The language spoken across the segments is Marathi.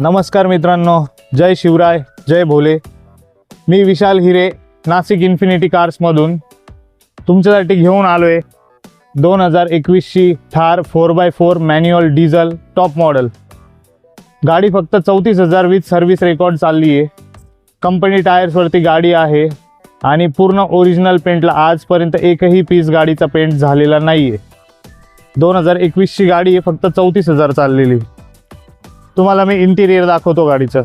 नमस्कार मित्रांनो जय शिवराय जय भोले. मी विशाल हिरे नाशिक इन्फिनिटी कार्समधून तुमच्यासाठी घेऊन आलो आहे दोन हजार एकवीसची Thar four by four manual diesel top model गाडी फक्त चौतीस हजार वीस सर्व्हिस रेकॉर्ड चालली आहे. कंपनी टायर्सवरती गाडी आहे आणि पूर्ण ओरिजिनल पेंटला आजपर्यंत एकही पीस गाडीचा पेंट झालेला नाही आहे दोन हजार एकवीसची गाडी आहे फक्त चौतीस हजार चाललेली. तुम्हाला मी इंटिरियर दाखवतो गाडीचं.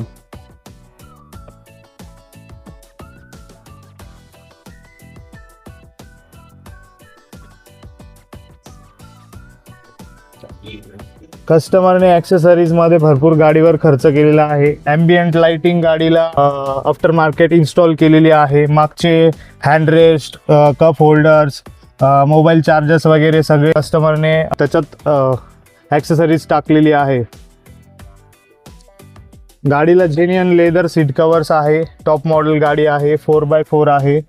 कस्टमरने ॲक्सेसरीजमध्ये भरपूर गाडीवर खर्च केलेला आहे. ॲम्बियंट लाइटिंग गाडीला आफ्टर मार्केट इन्स्टॉल केलेली आहे. मागचे handrest cup holders mobile chargers वगैरे सगळे कस्टमरने त्याच्यात ॲक्सेसरीज टाकलेली आहे. गाडीला जेन्युअन लेदर सीट कवर्स आहे टॉप मॉडेल गाडी आहे फोर बाय फोर आहे.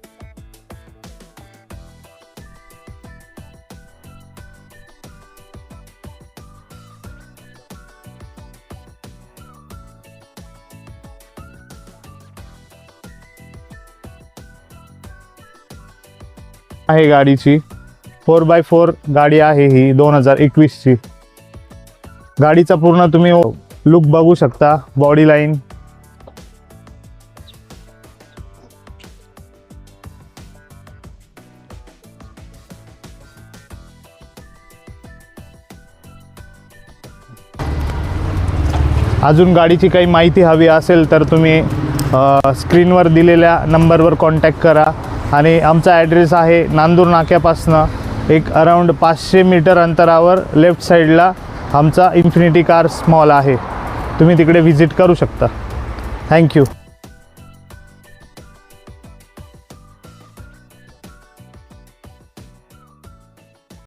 आहे गाडीची. फोर बाय फोर गाडी आहे ही दोन हजार एकवीसची. गाडीचा पूर्ण तुम्ही लुक बघू शकता बॉडी लाईन. अजून गाडीची काही माहिती हवी असेल तर तुम्ही स्क्रीनवर दिलेल्या नंबरवर कॉन्टॅक्ट करा. आणि आमचा ॲड्रेस आहे नांदूर नाक्यापासनं एक अराऊंड पाचशे मीटर अंतरावर लेफ्ट साईडला आमचा इन्फिनिटी कार्स मॉल आहे. तुम्ही तिकडे व्हिजिट करू शकता. थँक्यू